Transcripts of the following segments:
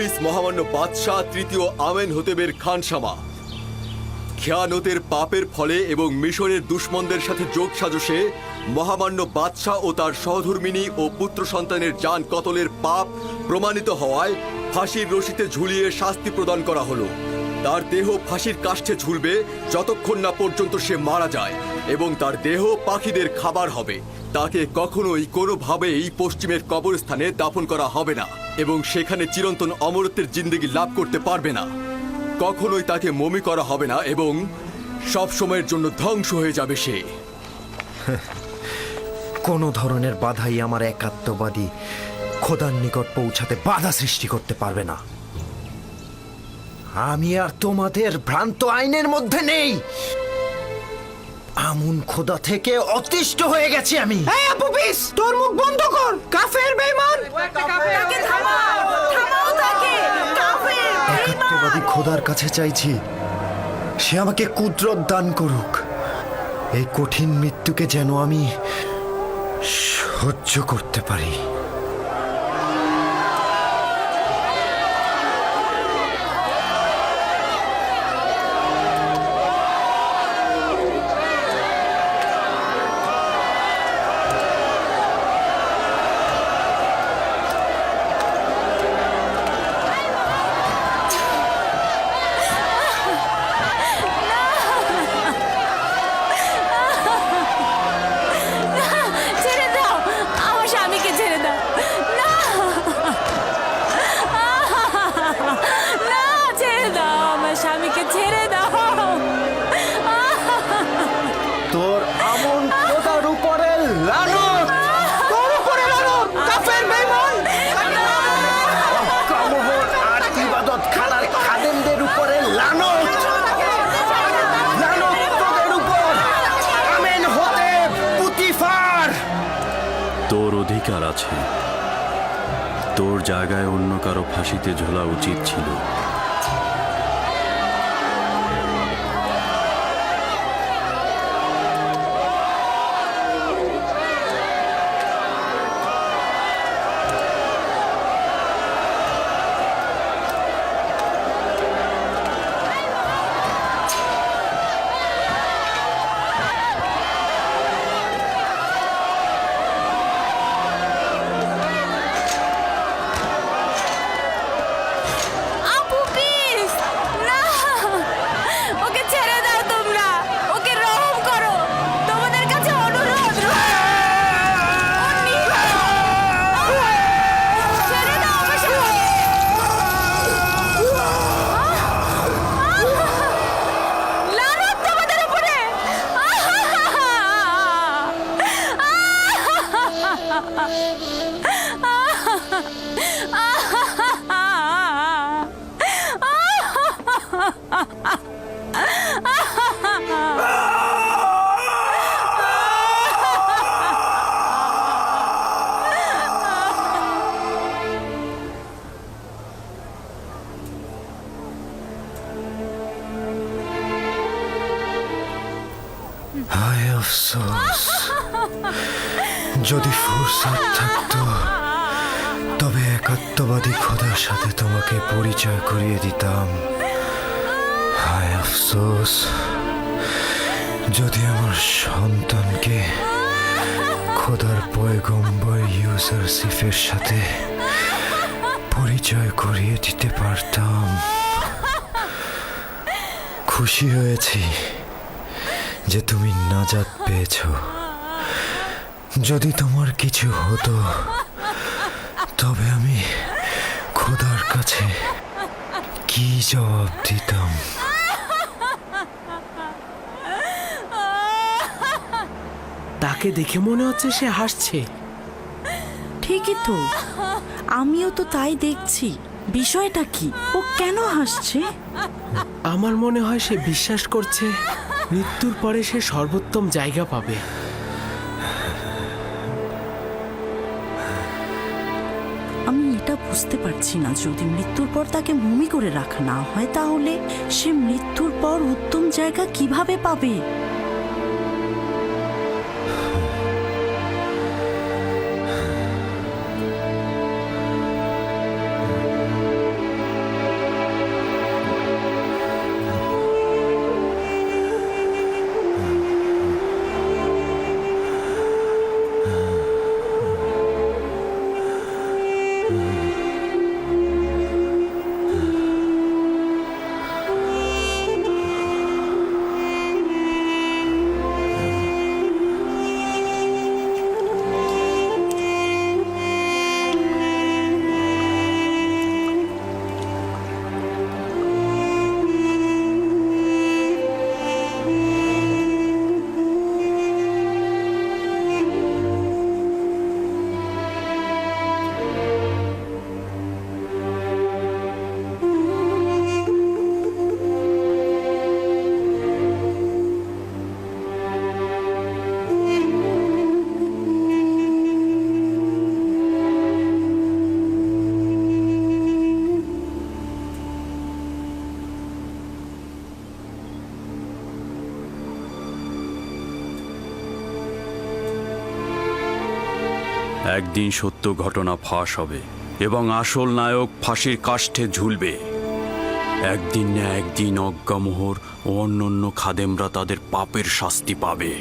আপুপিস মহামান্য বাদশাহ তৃতীয় আমেন হতেবের খানসামা। খেয়ানতের পাপের ফলে এবং মিশরের দুশ্মনদের সাথে যোগ সাজসে মহামান্য বাদশাহ ও তার সহধর্মিনী ও পুত্র সন্তানের যান কতলের পাপ প্রমাণিত হওয়ায় ফাঁসির রশিতে ঝুলিয়ে শাস্তি প্রদান করা হলো। তার দেহ ফাঁসির কাষ্ঠে ঝুলবে যতক্ষণ না পর্যন্ত সে মারা যায় এবং তার দেহ পাখিদের খাবার হবে। তাকে কখনোই কোনোভাবেই পশ্চিমের কবরস্থানে দাফন করা হবে না। এবং সেখানে চিরন্তন অমরত্বের জিন্দেগি লাভ করতে পারবে না। কখনোই তাকে মমি করা হবে না এবং সব সময়ের জন্য ধ্বংস হয়ে যাবে সে। কোনো ধরনের বাধাই আমার একাত্মবাদী খোদার নিকট পৌঁছাতে বাধা সৃষ্টি করতে পারবে না। আমি আর তোমাদের ভ্রান্ত আইনের মধ্যে নেই। আমুন খোদা থেকে অতিষ্ঠ হয়ে গেছি আমি। এই আপুপিস তোর মুখ বন্ধ কর। কাফের বেঈমান। তাকে থামাও থামাও তাকে। কাফের একাত্মবাদী খোদার কাছে চাইছি সে আমাকে কুদরত দান করুক। এই কঠিন মৃত্যুকে যেন আমি সহ্য করতে পারি। তোর আমন খোদার উপরে লানত। তোর উপরে লানত, কাফের বেঈমান কামহর আর ইবাদত খানার খাদেমদের উপরে লানত। লানত তোদের উপর। আমেন হতে পুতিফার। তোর অধিকার আছে। তোর জায়গায় অন্য কারও ফাঁসিতে ঝোলা উচিত ছিল। যদি ফুরসত থাকতো, তবে একাত্মবাদী খোদার সাথে তোমাকে পরিচয় করিয়ে দিতাম। হায় আফসোস, যদি আমার সন্তানকে খোদার পয়গম্বর ইউজার সিফের সাথে পরিচয় করিয়ে দিতে পারতাম। খুশি হয়েছি যে তুমি নাজাত পেয়েছ। যদি তোমার কিছু হতো তবে আমি খোদার কাছে কি জবাব দিতাম? তাকে দেখে মনে হচ্ছে সে হাসছে। ঠিকই তো। আমিও তো তাই দেখছি। বিষয়টা কি? ও কেন হাসছে? আমার মনে হয় সে বিশ্বাস করছে মৃত্যুর পরে সে সর্বোত্তম জায়গা পাবে। বুঝতে পারছি না, যদি মৃত্যুর পর তাকে মমি করে রাখা না হয়, তাহলে সে মৃত্যুর পর উত্তম জায়গা কীভাবে পাবে? একদিন সত্য ঘটনা ফাঁস হবে এবং আসল নায়ক ফাঁসির কাষ্ঠে ঝুলবে। একদিন না একদিন অজ্ঞামোহর ও অন্যান্য খাদেমরা তাদের পাপের শাস্তি পাবে।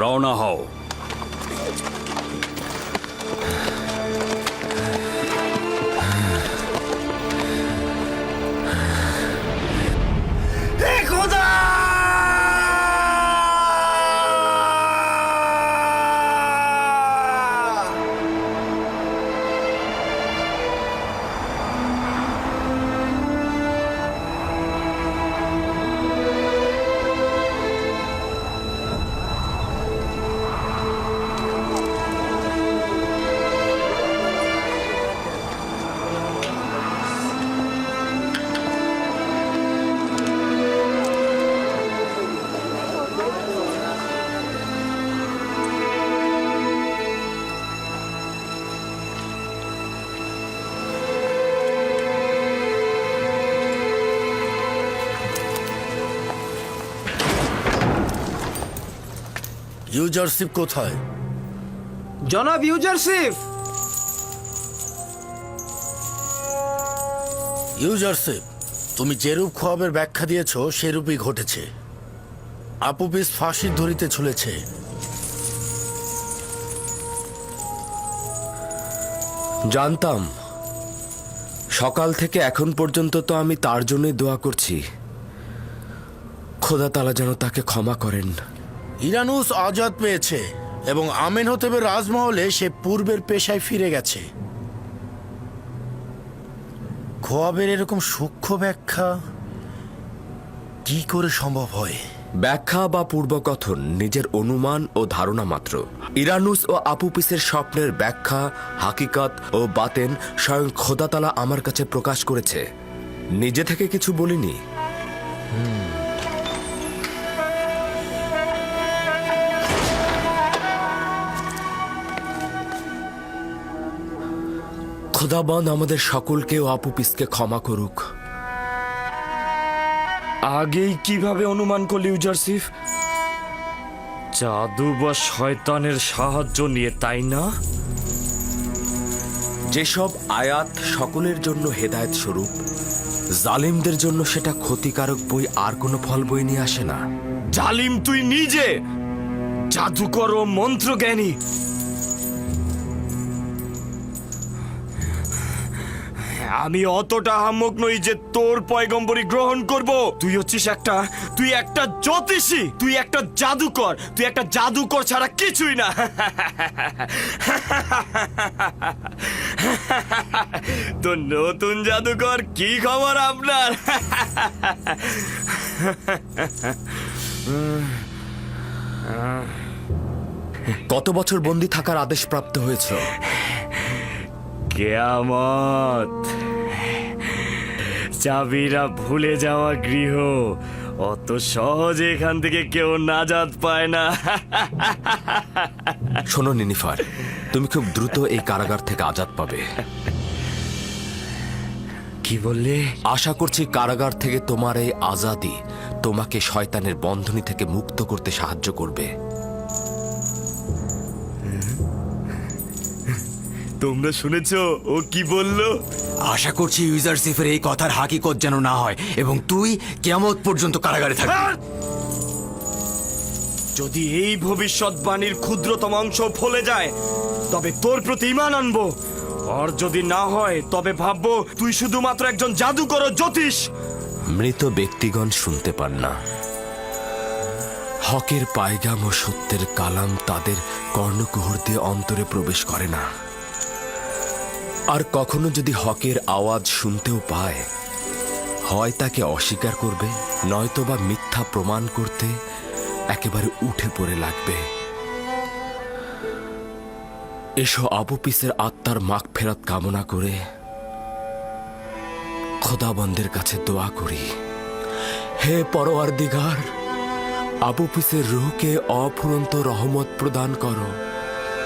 রওনা হও। ইউজারশিপ কোথায়? জনাব ইউজারশিপ! ইউজারশিপ তুমি যেরূপ খোয়াবের ব্যাখ্যা দিয়েছ সেরূপই ঘটেছে। আপুপিস ফাঁসির ধরিতে ঝুলেছে। জানতাম। সকাল থেকে এখন পর্যন্ত তো আমি তার জন্যই দোয়া করছি। খোদা তালা যেন তাকে ক্ষমা করেন। ইরানুস আজাদ পেয়েছে এবং আমেন হতেবের রাজমহলে সে পূর্বের পেশায় ফিরে গেছে। খোয়াবের এরকম সূক্ষ্ম ব্যাখ্যা কি করে সম্ভব হয়? ব্যাখ্যা বা পূর্বকথন নিজের অনুমান ও ধারণা মাত্র। ইরানুস ও আপুপিসের স্বপ্নের ব্যাখ্যা হাকিকত ও বাতেন স্বয়ং খোদাতালা আমার কাছে প্রকাশ করেছে। নিজে থেকে কিছু বলিনি? খোদাবন্ধ আমাদের সকলকে ও আপুপিসকে ক্ষমা করুক। আগেই কীভাবে অনুমান করলি ইউজারসিফ জাদু বা শয়তানের সাহায্য নিয়ে তাই না? যেসব আয়াত সকলের জন্য হেদায়েত স্বরূপ জালিমদের জন্য সেটা ক্ষতিকারক বই আর কোনো ফল বই নিয়ে আসে না। জালিম তুই নিজে! জাদুকর ও মন্ত্রজ্ঞানী! আমি অতটা হাম্মক নই যে তোর পয়গম্বরী গ্রহণ করব। তুই হচ্ছিস একটা, তুই একটা জ্যোতিষী, তুই একটা জাদুকর, তুই একটা জাদুকর ছাড়া কিছুই না। তো নতুন জাদুকর কি খবর আপনার? কত বছর বন্দি থাকার আদেশ প্রাপ্ত হয়েছে? কেয়ামত। চাবিরা ভুলে যাওয়া গৃহ অত সহজে এখান থেকে কেউ নাজাত পায় না। শোনো নিনিফার তুমি খুব দ্রুত এই কারাগার থেকে আজাদ পাবে। কি বললে? আশা করছি কারাগার থেকে তোমার এই আজাদি তোমাকে শয়তানের বন্ধনী থেকে মুক্ত করতে সাহায্য করবে। তোমরা শুনেছো? ও কি বলল? আশা করছি ইউজারসিফের এই কথার হাকিকত যেন না হয় এবং তুই কেমত পর্যন্ত কারাগারে থাকবি। যদি এই ভবিষ্যৎবাণীর ক্ষুদ্রতম অংশ ফলে যায় তবে তোর প্রতি ইমান আনব। আর যদি না হয় তবে ভাববো তুই শুধুমাত্র একজন জাদুকর জ্যোতিষ। মৃত ব্যক্তিগণ শুনতে পান না। হকের পায়গাম ও সত্যের কালাম তাদের কর্ণকুহর দিয়ে অন্তরে প্রবেশ করে না। আর কখনো যদি হকের আওয়াজ শুনতেও পায়, হয় তাকে অস্বীকার করবে, নয়তোবা মিথ্যা প্রমাণ করতে একেবারে উঠে পড়ে লাগবে। এসো আবু পিসের আত্মার মাখ ফেরত কামনা করে খোদাবন্দের কাছে দোয়া করি। হে পরোয়ার দিগার আবু পিসের রুহকে অফুরন্ত রহমত প্রদান করো।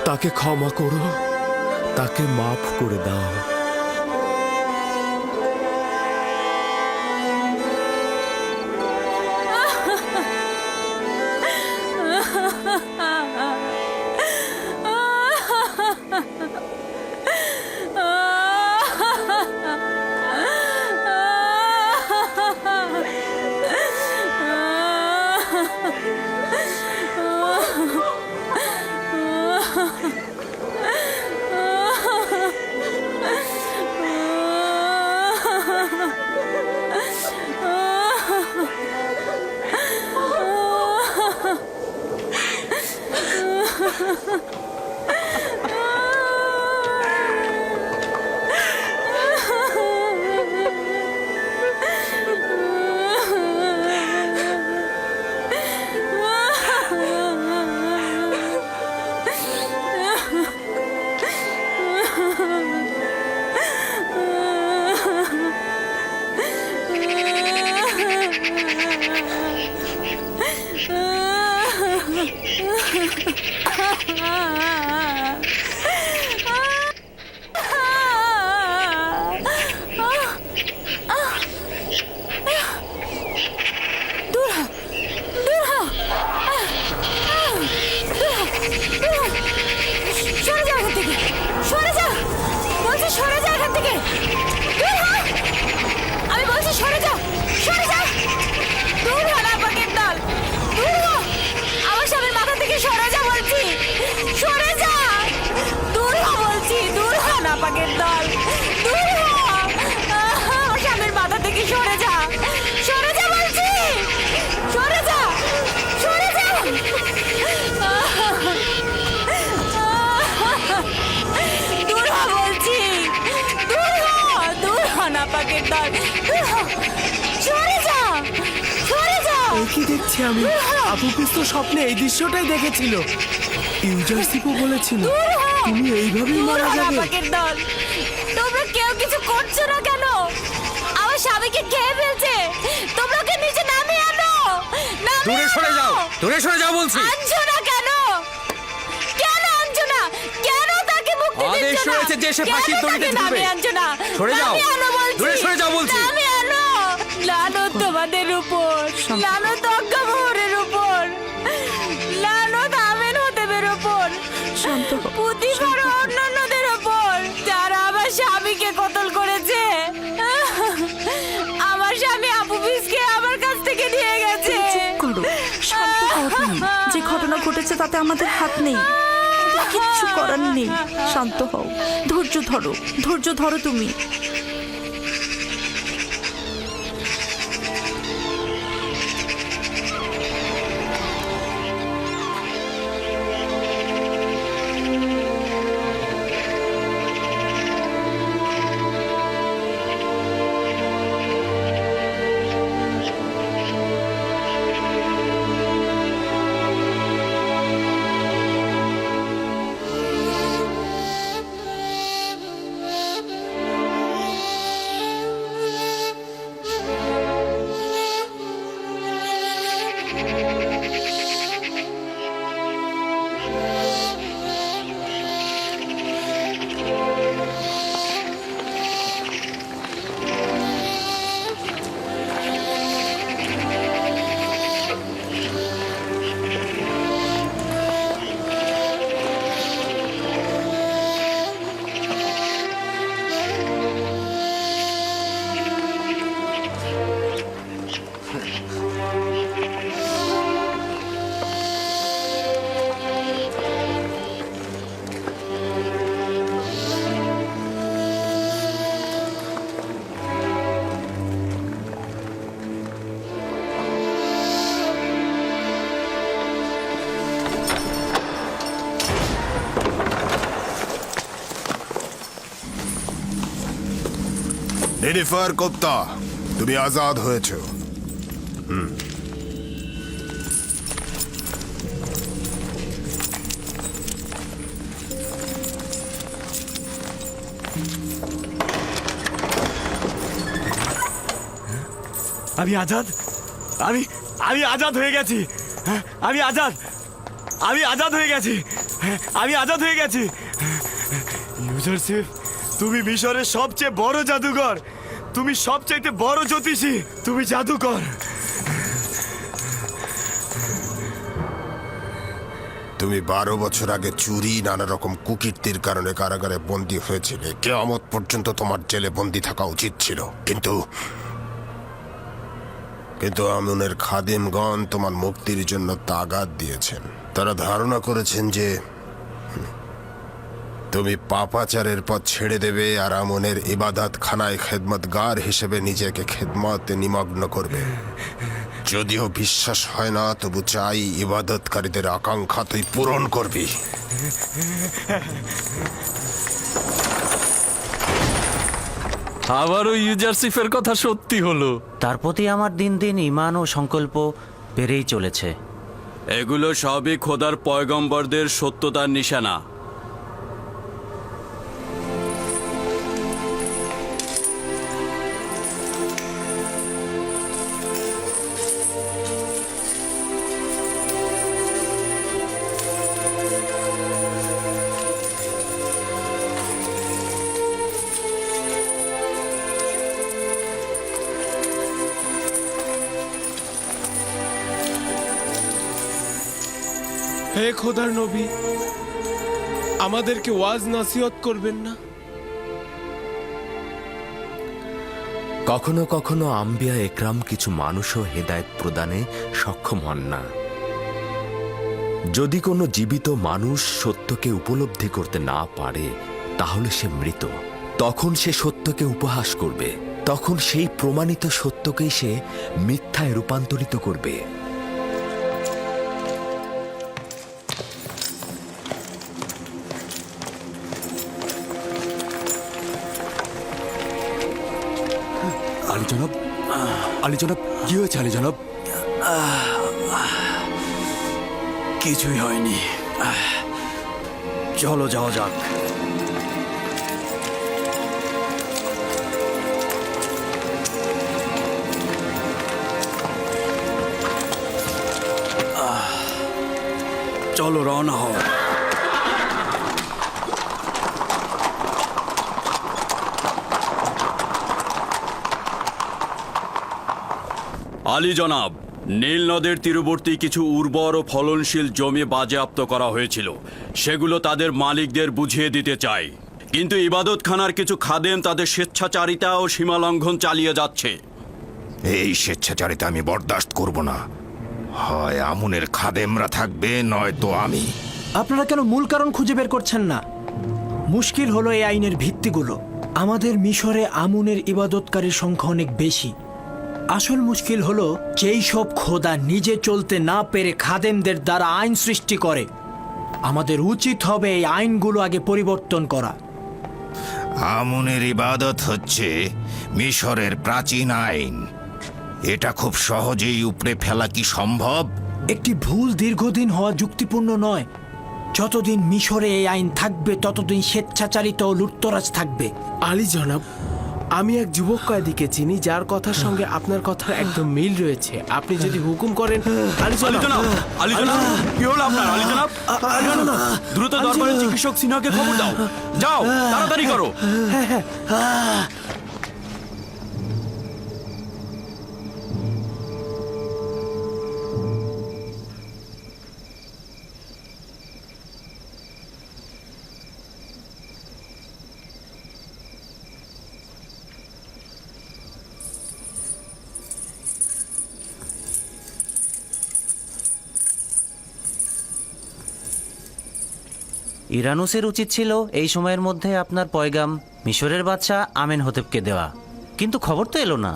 তাকে ক্ষমা করো। তাকে মাফ করে দাও। Ah. কি দেখছি আমি। আপু তো স্বপ্নে এই দৃশ্যটাই দেখেছিল। ইউজারশিপও বলেছিল তুমি এইভাবেই মারা যাবে। দল। তোমরা কেউ কিছু করছ না কেন? আমার স্বামীকে খেয়ে ফেলছে? তোমরা ওকে নিচে নামিয়ে আনো। দূরে সরে যাও। দূরে সরে যাও বলছি। আনছো না কেন? কেন আনছো না? কেন তাকে মুক্তি আদেশ দিচ্ছ না? রয়েছে যে সে ফাঁসির দড়িতে ঝুলবে। আনছো না? সরে যাও। নামিয়ে আনো বলছি। দূরে সরে যাও বলছি। লানত তোমাদের উপর লানত অজ্ঞামোহরের উপর লানত আমেন হতেবের উপর প্রতিবার অন্যান্যদের উপর। যারা আমার স্বামীকে কতল করেছে আমার স্বামী আপু পিসকে আমার কাছ থেকে নিয়ে গেছে। যে ঘটনা ঘটেছে তাতে আমাদের হাত নেই। কিচ্ছু করার নেই। শান্ত হও। ধৈর্য ধরো ধৈর্য ধরো তুমি। নিনিফার কোপ্তা তুমি আজাদ হয়েছ আমি আজাদ আমি আমি আজাদ হয়ে গেছি হ্যাঁ, আমি আজাদ আমি আজাদ হয়ে গেছি হ্যাঁ, আমি আজাদ হয়ে গেছি তুমি মিশরের সবচেয়ে বড় জাদুঘর তুমি সবচাইতে বড় জ্যোতিষী। তুমি জাদুকর। তুমি বারো বছর আগে চুরি নানা রকম কুকীর্তির কারণে কারাগারে বন্দী হয়েছিলে। কেয়ামত পর্যন্ত তোমার জেলে বন্দী থাকা উচিত ছিল। কিন্তু কিন্তু আমনের খাদিমগণ তোমার মুক্তির জন্য তাগাদ দিয়েছেন। তারা ধারণা করেছেন যে তুমি পাপাচারের পথ ছেড়ে দেবে আর আমনের ইবাদত খানায় খেদমতগার হিসেবে নিজেকে খেদমতে নিমগ্ন করবে। যদিও বিশ্বাস হয় না তবু চাই ইবাদতকারীদের আকাঙ্ক্ষা তুই পূরণ করবি। আবারও ইউজারসিফের কথা সত্যি হলো। তার প্রতি আমার দিন দিন ইমান ও সংকল্প বেড়েই চলেছে। এগুলো সবই খোদার পয়গম্বরদের সত্যতার নিশানা। হে খোদার নবী, আমাদেরকে ওয়াজ নাসিহত করবেন না? কখনো কখনো আম্বিয়া একরাম কিছু মানুষও হেদায়েত প্রদানে সক্ষম হন না। যদি কোনো জীবিত মানুষ সত্যকে উপলব্ধি করতে না পারে, তাহলে সে মৃত। তখন সে সত্যকে উপহাস করবে। তখন সেই প্রমাণিত সত্যকেই সে মিথ্যায় রূপান্তরিত করবে। আলী জনাব কি হয়েছে আলী জনাব? কিছুই হয়নি। চলো যাওয়া যাক। চলো রওনা হও আলী জনাব নীল নদের তীরবর্তী কিছু উর্বর ও ফলনশীল জমি বাজেয়াপ্ত করা হয়েছিল। সেগুলো তাদের মালিকদের বুঝিয়ে দিতে চাই। কিন্তু ইবাদতখানার কিছু খাদেম তাদের স্বেচ্ছাচারিতা ও সীমালঙ্ঘন চালিয়ে যাচ্ছে। এই স্বেচ্ছাচারিতা আমি বরদাস্ত করব না। হয় আমুনের খাদেমরা থাকবে নয়তো আমি। আপনারা কেন মূল কারণ খুঁজে বের করছেন না? মুশকিল হলো এই আইনের ভিত্তিগুলো। আমাদের মিশরে আমুনের ইবাদতকারীর সংখ্যা অনেক বেশি। আসল মুশকিল হলো যেই সব খোদা নিজে চলতে না পেরে খাদেমদের দ্বারা আইন সৃষ্টি করে। আমাদের উচিত হবে এই আইনগুলো আগে পরিবর্তন করা। আমনের ইবাদত হচ্ছে মিশরের প্রাচীন আইন। এটা খুব সহজেই উপড়ে ফেলা কি সম্ভব? একটি ভুল দীর্ঘদিন হওয়া যুক্তিপূর্ণ নয়। যতদিন মিশরে এই আইন থাকবে ততদিন স্বেচ্ছাচারিত ও লুটতরাজ থাকবে। আলী জনাব আমি এক যুবক কয়েদিকে চিনি যার কথার সঙ্গে আপনার কথার একদম মিল রয়েছে। আপনি যদি হুকুম করেন আলী আলী জনাব আলী জনাব কি হলো আপনার? আলী জনাব আলী জনাব দ্রুত দরবারে চিকিৎসক সিনহাকে খবর দাও। যাও তাড়াতাড়ি করো। ইরানুসের উচিত ছিল এই সময়ের মধ্যে আপনার পয়গাম মিশরের বাচ্চা আমেন হতেবকে দেওয়া। কিন্তু খবর তো এলো না।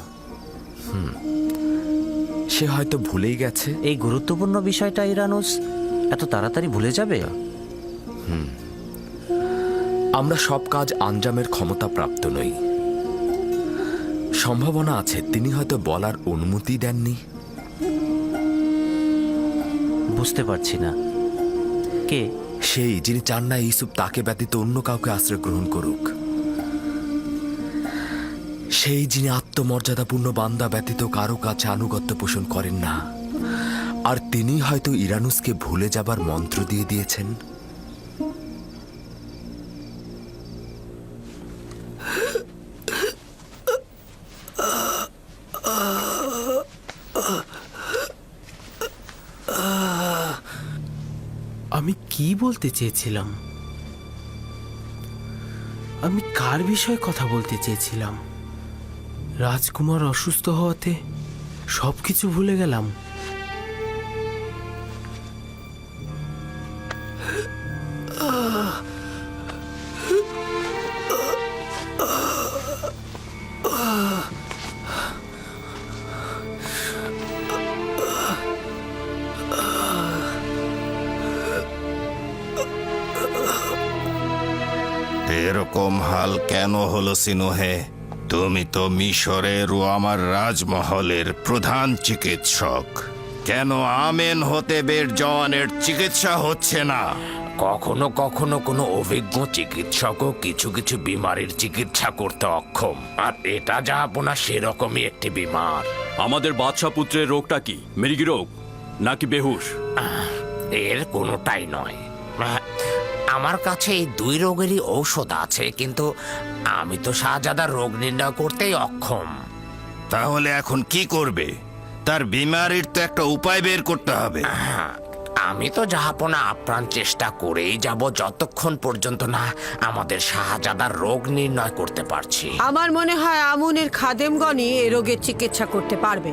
সে হয়তো ভুলেই গেছে। এই গুরুত্বপূর্ণ বিষয়টা ইরানুস এত তাড়াতাড়ি ভুলে যাবে? আমরা সব কাজ আঞ্জামের ক্ষমতা প্রাপ্ত নই। সম্ভাবনা আছে তিনি হয়তো বলার অনুমতি দেননি। বুঝতে পারছি না। কে? সেই যিনি চান না ইউসুফ তাকে ব্যতীত অন্য কাউকে আশ্রয় গ্রহণ করুক। সেই যিনি আত্মমর্যাদাপূর্ণ বান্দা ব্যতীত কারও কাছে আনুগত্য পোষণ করেন না। আর তিনি হয়তো ইরানুসকে ভুলে যাবার মন্ত্র দিয়ে দিয়েছেন। কি বলতে চেয়েছিলাম? আমি কার বিষয়ে কথা বলতে চেয়েছিলাম? রাজকুমার অসুস্থ হওয়াতে সবকিছু ভুলে গেলাম। কেন হলো সিনোহে? তুমি তো মিশরের ও আমার রাজমহলের প্রধান চিকিৎসক। কেন আমেন হতে বের জওয়ানের চিকিৎসা হচ্ছে না? কখনো কখনো কোনো অভিজ্ঞ চিকিৎসকও কিছু কিছু বিমারির চিকিৎসা করতে অক্ষম। আর এটা যা আপনার সেরকমই একটি বিমার। আমাদের বাদশা পুত্রের রোগটা কি? মৃগী রোগ? নাকি বেহুশ? এর কোনোটাই নয়। আমার কাছে এই দুই রোগেরই ঔষধ আছে কিন্তু আমি তো শাহজাদার রোগ নির্ণয় করতেই অক্ষম। তাহলে এখন কি করবে? তার বিমারির তো একটা উপায় বের করতে হবে। হ্যাঁ, আমি তো যাহাপনা আপ্রাণ চেষ্টা করেই যাব যতক্ষণ পর্যন্ত না আমাদের শাহজাদার রোগ নির্ণয় করতে পারছি। আমার মনে হয় আমুনের খাদেমগণই এ রোগের চিকিৎসা করতে পারবে।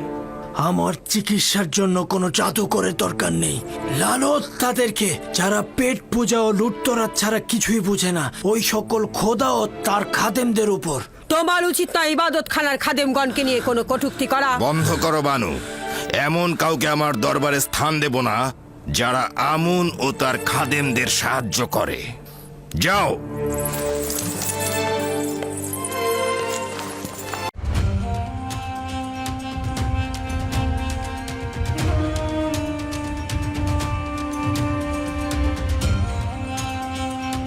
আমার চিকিৎসার জন্য কোনো জাদুকরের দরকার নেই। লালত তাদেরকে যারা পেট পূজা ও লুটতরাত ছাড়া কিছুই বুঝে না ওই সকল খোদা ও তার খাদেমদের উপর। তোমার উচিত না ইবাদত খানার খাদেমগণকে নিয়ে কোনো কটুক্তি করা। বন্ধ করো বানু। এমন কাউকে আমার দরবারে স্থান দেব না যারা আমুন ও তার খাদেমদের সাহায্য করে। যাও।